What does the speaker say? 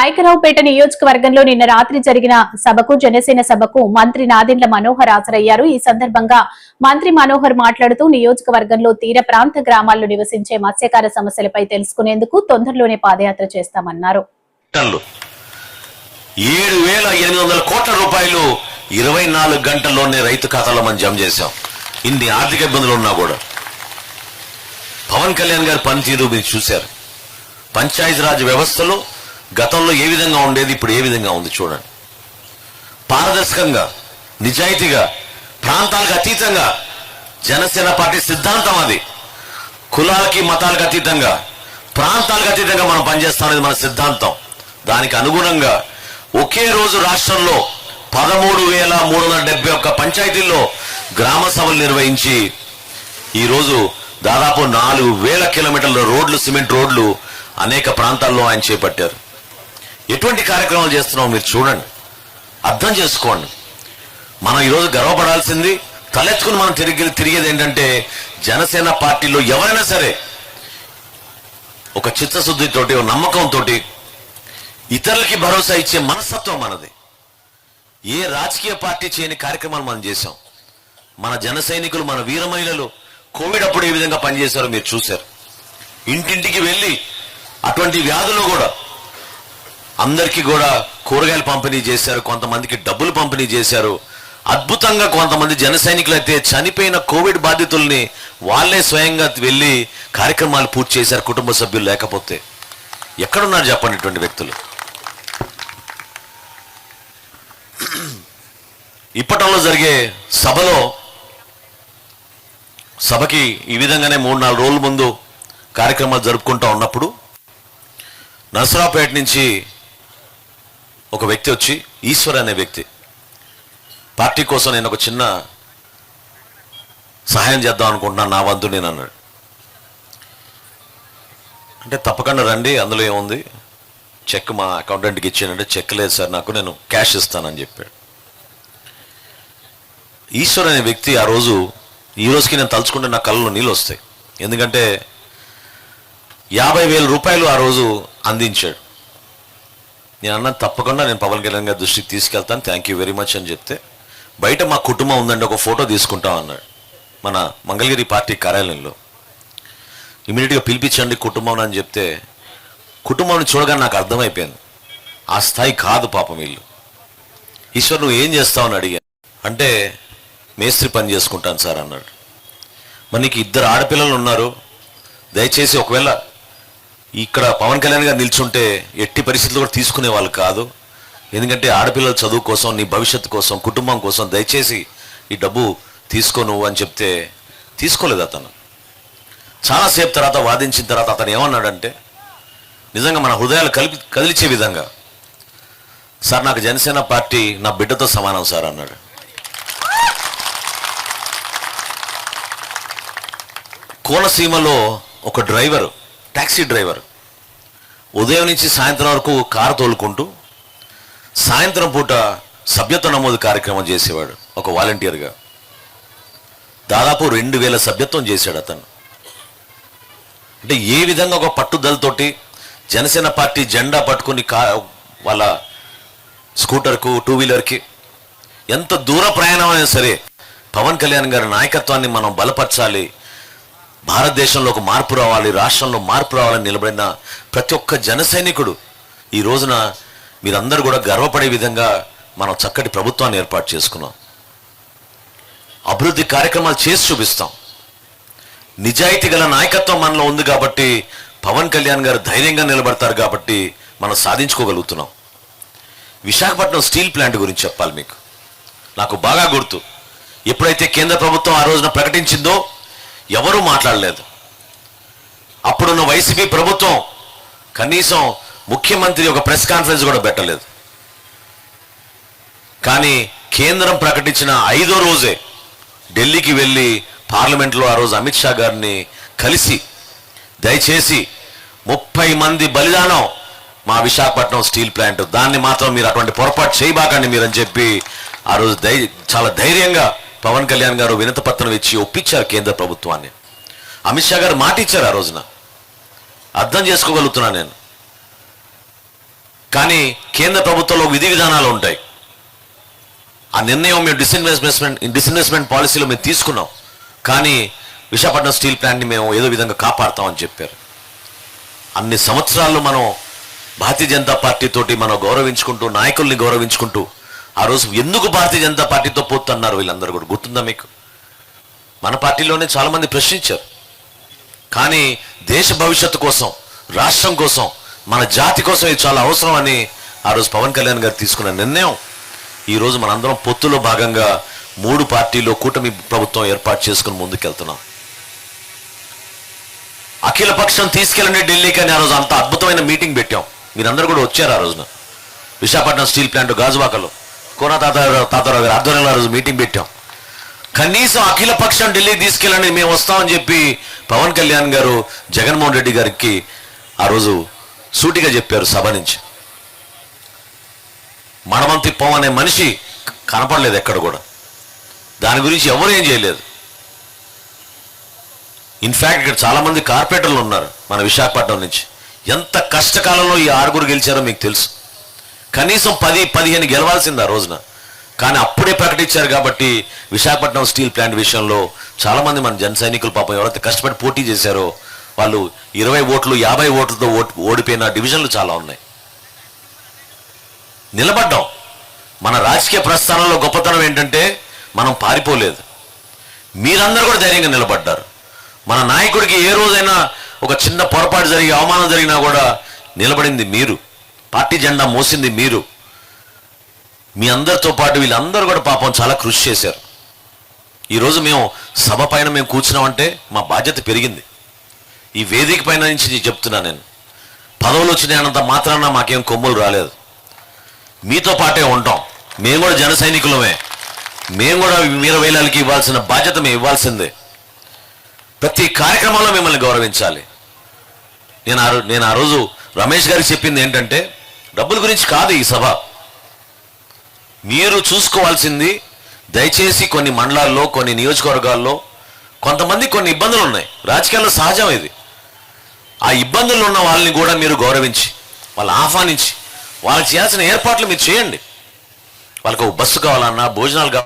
పాయకరావుపేట నియోజకవర్గంలో నిన్న రాత్రి జరిగిన సభకు జనసేన సభకు మంత్రి నాదెండ్ల మనోహర్ హాజరయ్యారు. ఈ సందర్భంగా మంత్రి మనోహర్ మాట్లాడుతూ నియోజకవర్గంలో తీర ప్రాంత గ్రామాల్లో నివసించే మత్స్యకార సమస్యలపై తెలుసుకునేందుకు తొందరలోనే పాదయాత్ర చేస్తామన్నారు. ఏడు వేల ఎనిమిది వందల కోట్ల రూపాయలు ఇరవై నాలుగు గంటల్లోనే రైతు ఖాతాలో మనం జమ చేశాం. ఇన్ని ఆర్థిక ఇబ్బందులు ఉన్నా కూడా. పవన్ కళ్యాణ్ గారు పనితీరు మీరు చూశారు. పంచాయతీరాజ్ వ్యవస్థలో గతంలో ఏ విధంగా ఉండేది ఇప్పుడు ఏ విధంగా ఉంది చూడండి. పారదర్శకంగా నిజాయితీగా ప్రాంతాలకు అతీతంగా జనసేన పార్టీ సిద్ధాంతం అది. కులాలకి మతాలకు అతీతంగా ప్రాంతాలకు అతీతంగా మనం పనిచేస్తామనేది మన సిద్ధాంతం. దానికి అనుగుణంగా ఒకే రోజు రాష్ట్రంలో పదమూడు వేల మూడు వందల డెబ్బై ఒక్క పంచాయతీల్లో గ్రామ సభలు నిర్వహించి ఈరోజు దాదాపు నాలుగు వేల కిలోమీటర్ల రోడ్లు సిమెంట్ రోడ్లు అనేక ప్రాంతాల్లో ఆయన చేపట్టారు. ఎటువంటి కార్యక్రమాలు చేస్తున్నామో మీరు చూడండి. అర్థం చేసుకోండి. మనం ఈరోజు గర్వపడాల్సింది తలెత్తుకుని మనం తిరిగి తిరిగేది ఏంటంటే జనసేన పార్టీలో ఎవరైనా సరే ఒక చిత్తశుద్ధితోటి ఒక నమ్మకంతో ఇతరులకి భరోసా ఇచ్చే మనస్తత్వం మనది. ఏ రాజకీయ పార్టీ చేయని కార్యక్రమాలు మనం చేశాం. మన జన సైనికులు మన వీర మహిళలు కోవిడ్ అప్పుడు ఏ విధంగా పనిచేశారో మీరు చూశారు. ఇంటింటికి వెళ్ళి అటువంటి వ్యాధులు కూడా అందరికీ కూడా కూరగాయలు పంపిణీ చేశారు కొంతమందికి డబ్బులు పంపిణీ చేశారు. అద్భుతంగా కొంతమంది జన సైనికులు అయితే చనిపోయిన కోవిడ్ బాధితుల్ని వాళ్ళే స్వయంగా వెళ్ళి కార్యక్రమాలు పూర్తి చేశారు కుటుంబ సభ్యులు లేకపోతే. ఎక్కడున్నారు చెప్పండి ఇటువంటి వ్యక్తులు? ఇప్పటంలో జరిగే సభలో సభకి ఈ విధంగానే మూడు నాలుగు రోజుల ముందు కార్యక్రమాలు జరుపుకుంటూ ఉన్నప్పుడు నరసరావుపేట నుంచి ఒక వ్యక్తి వచ్చి ఈశ్వర్ అనే వ్యక్తి పార్టీ కోసం నేను ఒక చిన్న సహాయం చేద్దాం అనుకుంటున్నాను నా వంతు నేను అన్నాడు. అంటే తప్పకుండా రండి అందులో ఏముంది? చెక్ మా అకౌంటెంట్కి ఇచ్చానంటే చెక్ లేదు సార్ నాకు నేను క్యాష్ ఇస్తానని చెప్పాడు. ఈశ్వర్ అనే వ్యక్తి ఆ రోజు ఈ రోజుకి నేను తలుచుకుంటే నా కళ్ళలో నీళ్ళు వస్తాయి. ఎందుకంటే యాభై వేల రూపాయలు ఆ రోజు అందించాడు. నేను అన్న తప్పకుండా నేను పవన్ కళ్యాణ్ గారి దృష్టికి తీసుకెళ్తాను. థ్యాంక్ యూ వెరీ మచ్ అని చెప్తే బయట మా కుటుంబం ఉందండి ఒక ఫోటో తీసుకుంటాం అన్నాడు. మన మంగళగిరి పార్టీ కార్యాలయంలో. ఇమీడియట్గా పిలిపించండి కుటుంబం అని చెప్తే కుటుంబాన్ని చూడగానే నాకు అర్థమైపోయింది. ఆ స్థాయి కాదు పాపం వీళ్ళు. ఈశ్వర్ నువ్వు ఏం చేస్తావు అని అడిగాను. అంటే మేస్త్రి పని చేసుకుంటాను సార్ అన్నాడు. మరి నీకు ఇద్దరు ఆడపిల్లలు ఉన్నారు. దయచేసి ఒకవేళ ఇక్కడ పవన్ కళ్యాణ్ గారు నిల్చుంటే ఎట్టి పరిస్థితులు కూడా తీసుకునే వాళ్ళు కాదు. ఎందుకంటే ఆడపిల్లల చదువు కోసం నీ భవిష్యత్తు కోసం కుటుంబం కోసం దయచేసి ఈ డబ్బు తీసుకో నువ్వు అని చెప్తే తీసుకోలేదు అతను. చాలాసేపు తర్వాత వాదించిన తర్వాత అతను ఏమన్నాడంటే నిజంగా మన హృదయాలు కలిపి కదిలిచే విధంగా. సార్ నాకు జనసేన పార్టీ నా బిడ్డతో సమానం సార్ అన్నాడు. కోనసీమలో ఒక డ్రైవర్ టాక్సీ డ్రైవర్. ఉదయం నుంచి సాయంత్రం వరకు కారు తోలుకుంటూ సాయంత్రం పూట సభ్యత్వ నమోదు కార్యక్రమం చేసేవాడు ఒక వాలంటీర్గా. దాదాపు రెండు వేల సభ్యత్వం చేశాడు అతను. అంటే ఏ విధంగా ఒక పట్టుదలతోటి జనసేన పార్టీ జెండా పట్టుకుని కా వాళ్ళ స్కూటర్కు టూ వీలర్కి ఎంత దూర ప్రయాణం అయినా సరే పవన్ కళ్యాణ్ గారి నాయకత్వాన్ని మనం బలపరచాలి భారతదేశంలో ఒక మార్పు రావాలి రాష్ట్రంలో మార్పు రావాలని నిలబడిన ప్రతి ఒక్క జన సైనికుడు ఈ రోజున మీరందరూ కూడా గర్వపడే విధంగా మనం చక్కటి ప్రభుత్వాన్ని ఏర్పాటు చేసుకున్నాం. అభివృద్ధి కార్యక్రమాలు చేసి చూపిస్తాం. నిజాయితీ గల నాయకత్వం మనలో ఉంది కాబట్టి పవన్ కళ్యాణ్ గారు ధైర్యంగా నిలబడతారు కాబట్టి మనం సాధించుకోగలుగుతున్నాం. విశాఖపట్నం స్టీల్ ప్లాంట్ గురించి చెప్పాలి మీకు. నాకు బాగా గుర్తు. ఎప్పుడైతే కేంద్ర ప్రభుత్వం ఆ రోజున ప్రకటించిందో ఎవరూ మాట్లాడలేదు. అప్పుడున్న వైసీపీ ప్రభుత్వం కనీసం ముఖ్యమంత్రి ఒక ప్రెస్ కాన్ఫరెన్స్ కూడా పెట్టలేదు. కానీ కేంద్రం ప్రకటించిన ఐదో రోజే ఢిల్లీకి వెళ్ళి పార్లమెంట్లో ఆ రోజు అమిత్ షా గారిని కలిసి దయచేసి ముప్పై మంది బలిదానం మా విశాఖపట్నం స్టీల్ ప్లాంట్. దాన్ని మాత్రం మీరు అటువంటి పొరపాటు చేయబాకండి మీరు అని చెప్పి ఆ రోజు ధై చాలా ధైర్యంగా పవన్ కళ్యాణ్ గారు వినత పత్రం ఇచ్చి ఒప్పించారు కేంద్ర ప్రభుత్వాన్ని. అమిత్ షా గారు మాట ఇచ్చారు ఆ రోజున. అర్థం చేసుకోగలుగుతున్నా నేను. కానీ కేంద్ర ప్రభుత్వంలో విధి విధానాలు ఉంటాయి. ఆ నిర్ణయం మేము డిస్ఇన్వెస్ట్మెంట్ డిస్ఇన్వెస్ట్మెంట్ పాలసీలో మేము తీసుకున్నాం. కానీ విశాఖపట్నం స్టీల్ ప్లాంట్ని మేము ఏదో విధంగా కాపాడుతామని చెప్పారు. అన్ని సంవత్సరాలు మనం భారతీయ జనతా పార్టీ తోటి మనం గౌరవించుకుంటూ నాయకుల్ని గౌరవించుకుంటూ ఆ రోజు ఎందుకు భారతీయ జనతా పార్టీతో పోతున్నారు వీళ్ళందరూ కూడా? గుర్తుందా మీకు? మన పార్టీలోనే చాలామంది ప్రశ్నించారు. కానీ దేశ భవిష్యత్తు కోసం రాష్ట్రం కోసం మన జాతి కోసం ఇది చాలా అవసరం అని ఆ రోజు పవన్ కళ్యాణ్ గారు తీసుకున్న నిర్ణయం. ఈరోజు మనందరం పొత్తులో భాగంగా మూడు పార్టీలో కూటమి ప్రభుత్వం ఏర్పాటు చేసుకుని ముందుకెళ్తున్నాం. అఖిల పక్షం తీసుకెళ్ళండి ఢిల్లీకి అని ఆ రోజు అంత అద్భుతమైన మీటింగ్ పెట్టాం. మీరందరూ కూడా వచ్చారు ఆ రోజున. విశాఖపట్నం స్టీల్ ప్లాంట్ గాజువాకలో. కోన తాతారావు తాతారావు గారు ఆధ్వర్యంలో రోజు మీటింగ్ పెట్టాం. కనీసం అఖిల పక్షం ఢిల్లీ తీసుకెళ్ళండి మేము వస్తామని చెప్పి పవన్ కళ్యాణ్ గారు జగన్మోహన్ రెడ్డి గారికి ఆ రోజు సూటిగా చెప్పారు సభ నుంచి. మనమంతి పవన్ అనే మనిషి కనపడలేదు ఎక్కడ కూడా. దాని గురించి ఎవరు ఏం చేయలేదు. ఇన్ఫ్యాక్ట్ ఇక్కడ చాలా మంది కార్పొరేటర్లు ఉన్నారు మన విశాఖపట్నం నుంచి. ఎంత కష్టకాలంలో ఈ ఆరుగురు గెలిచారో మీకు తెలుసు. కనీసం పది పదిహేను గెలవాల్సింది ఆ రోజున. కానీ అప్పుడే ప్రకటించారు కాబట్టి విశాఖపట్నం స్టీల్ ప్లాంట్ విషయంలో చాలామంది మన జన సైనికులు పాపం ఎవరైతే కష్టపడి పోటీ చేశారో వాళ్ళు ఇరవై ఓట్లు యాభై ఓట్లతో ఓటు ఓడిపోయిన డివిజన్లు చాలా ఉన్నాయి. నిలబడ్డాం. మన రాజకీయ ప్రస్థానంలో గొప్పతనం ఏంటంటే మనం పారిపోలేదు. మీరందరూ కూడా ధైర్యంగా నిలబడ్డారు. మన నాయకుడికి ఏ రోజైనా ఒక చిన్న పొరపాటు జరిగి అవమానం జరిగినా కూడా నిలబడింది మీరు. పార్టీ జెండా మోసింది మీరు. మీ అందరితో పాటు వీళ్ళందరూ కూడా పాపం చాలా కృషి చేశారు. ఈరోజు మేము సభ పైన మేము కూర్చున్నామంటే మా బాధ్యత పెరిగింది. ఈ వేదిక పైన నుంచి చెప్తున్నా నేను. పదవులు వచ్చినాయనంత మాత్రాన మాకేం కొమ్ములు రాలేదు. మీతో పాటే ఉంటాం. మేము కూడా జన సైనికులమే. మేము కూడా వీర వేలాలకి ఇవ్వాల్సిన బాధ్యత మేము ఇవ్వాల్సిందే. ప్రతి కార్యక్రమంలో మిమ్మల్ని గౌరవించాలి. నేను ఆ రో- నేను ఆ రోజు రమేష్ గారికి చెప్పింది ఏంటంటే డబ్బుల గురించి కాదు ఈ సభ. మీరు చూసుకోవాల్సింది దయచేసి కొన్ని మండలాల్లో కొన్ని నియోజకవర్గాల్లో కొంతమంది కొన్ని ఇబ్బందులు ఉన్నాయి. రాజకీయాల్లో సహజం ఇది. ఆ ఇబ్బందులు ఉన్న వాళ్ళని కూడా మీరు గౌరవించి వాళ్ళు ఆహ్వానించి వాళ్ళకి చేయాల్సిన ఏర్పాట్లు మీరు చేయండి. వాళ్ళకి బస్సు కావాలన్నా భోజనాలు కావాలి